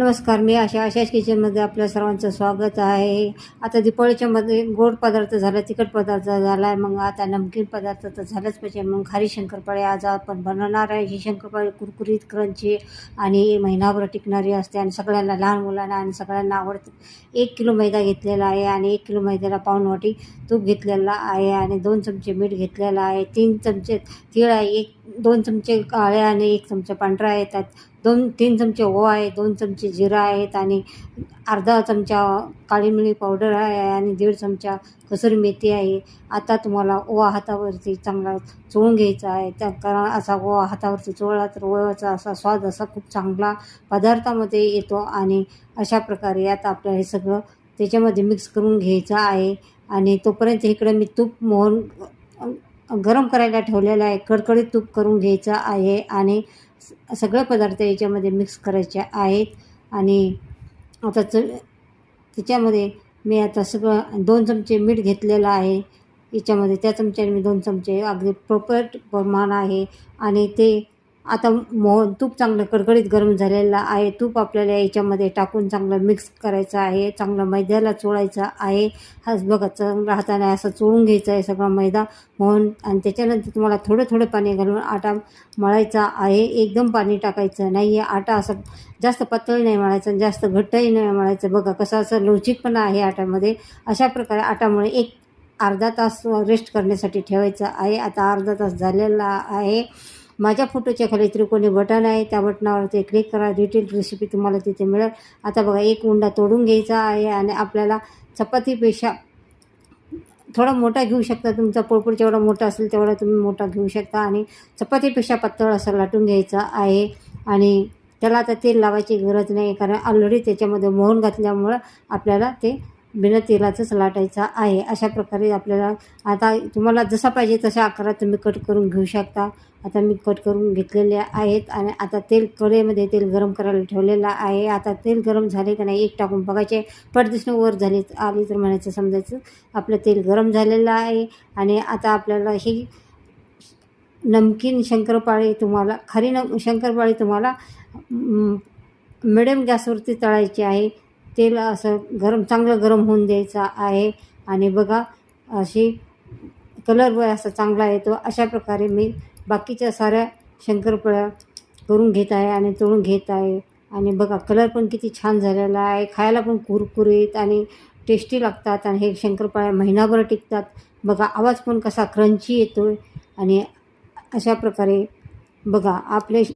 नमस्कार मी आशा. आशाच किचनमध्ये आपल्या सर्वांचं स्वागत आहे. आता दिपाळीच्या मध्ये गोड पदार्थ झाला तिखट पदार्थ झाला आहे मग आता नमकीन पदार्थ तर झालंच पाहिजे. मग खारी शंकरपाळी आज आपण बनवणार आहे. ही शंकरपाळी कुरकुरीत क्रंची आणि महिनाभर टिकणारी असते आणि सगळ्यांना लहान मुलांना आणि सगळ्यांना आवडते. एक किलो मैदा घेतलेला आहे आणि एक किलो मैद्याला पाऊण वाटी तूप घेतलेला आहे आणि दोन चमचे मीठ घेतलेलं आहे. तीन चमचे तीळ आहे एक दोन चमचे काळे आणि एक चमचा पांढरा आहे. त्यात दोन तीन चमचे ओवा आहे दोन चमचे जिरा आहेत आणि अर्धा चमचा काळी मिरी पावडर आहे आणि दीड चमचा कसुरी मेथी आहे. आता तुम्हाला ओवा हातावरती चांगला चोळून घ्यायचा आहे. त्या कारण असा ओवा हातावरती चोळला तर ओव्याचा असा स्वाद असा खूप चांगला पदार्थामध्ये येतो आणि अशा प्रकारे आता आपलं हे सगळं त्याच्यामध्ये मिक्स करून घ्यायचं आहे. आणि तोपर्यंत इकडे मी तूप मोहन गरम करायला ठेवलेलं आहे. कडकडीत तूप करून घ्यायचं आहे आणि सगळे पदार्थ याच्यामध्ये मिक्स करायचे आहेत. आणि आता च त्याच्यामध्ये मी आता सगळं दोन चमचे मीठ घेतलेलं आहे. याच्यामध्ये त्या चमच्याने मी दोन चमचे अगदी प्रॉपर प्रमाण आहे. आणि ते आता मोहन तूप चांगलं कडकडीत गरम झालेलं आहे. तूप आपल्याला याच्यामध्ये टाकून चांगलं मिक्स करायचं आहे. चांगलं मैद्याला चोळायचं आहे. हाच बघा चांगलं हाताने असं चोळून घ्यायचं आहे सगळा मैदा मोहन आणि त्याच्यानंतर तुम्हाला थोडं थोडं पाणी घालून आटा मळायचा आहे. एकदम पाणी टाकायचं नाही आहे आटा असं जास्त पातळी नाही मळायचं आणि जास्त घट्टही नाही मळायचं. बघा कसं असं लवचिकपणा आहे आट्यामध्ये अशा प्रकारे आटामुळे एक अर्धा तास रेस्ट करण्यासाठी ठेवायचं आहे. आता अर्धा तास झालेला आहे. माझ्या फोटोच्या खाली त्रिकोणी बटन आहे. त्या बटनावर ते क्लिक करा. डिटेल रेसिपी तुम्हाला तिथे मिळेल. आता बघा एक उंडा तोडून घ्यायचा आहे आणि आपल्याला चपातीपेक्षा थोडा मोठा घेऊ शकता. तुमचा पोळपूर जेवढा मोठा असेल तेवढा तुम्ही मोठा घेऊ शकता. आणि चपातीपेक्षा पातळ असं लाटून घ्यायचा आहे. आणि त्याला आता तेल लावायची गरज नाही कारण ऑलरेडी त्याच्यामध्ये मोहन घातल्यामुळं आपल्याला ते बिना तेलाचंच लाटायचं आहे अशा प्रकारे आपल्याला आता तुम्हाला जसा पाहिजे तशा आकारात तुम्ही कट करून घेऊ शकता. आता मी कट करून घेतलेले आहेत आणि आता तेल कढईमध्ये तेल गरम करायला ठेवलेलं आहे. आता तेल गरम झाले का नाही एक टाकून बघायचे. पटदिसणं वर झाली आली तर म्हणायचं समजायचं. आपलं तेल गरम झालेलं आहे आणि आता आपल्याला ही नमकीन शंकरपाळी तुम्हाला खरी नम शंकरपाळी तुम्हाला मिडियम गॅसवरती तळायची आहे. तेल असं गरम चांगलं गरम होऊन द्यायचं आहे. आणि बघा अशी कलर व असा चांगला येतो अशा प्रकारे मी बाकीच्या साऱ्या शंकरपाळ्या करून घेत आहे आणि तळून घेत आहे. आणि बघा कलर पण किती छान झालेला आहे. खायला पण कुरकुरीत आणि टेस्टी लागतात आणि हे शंकरपाळ्या महिनाभर टिकतात. बघा आवाज पण कसा क्रंची येतो आहे आणि अशा प्रकारे बघा आपले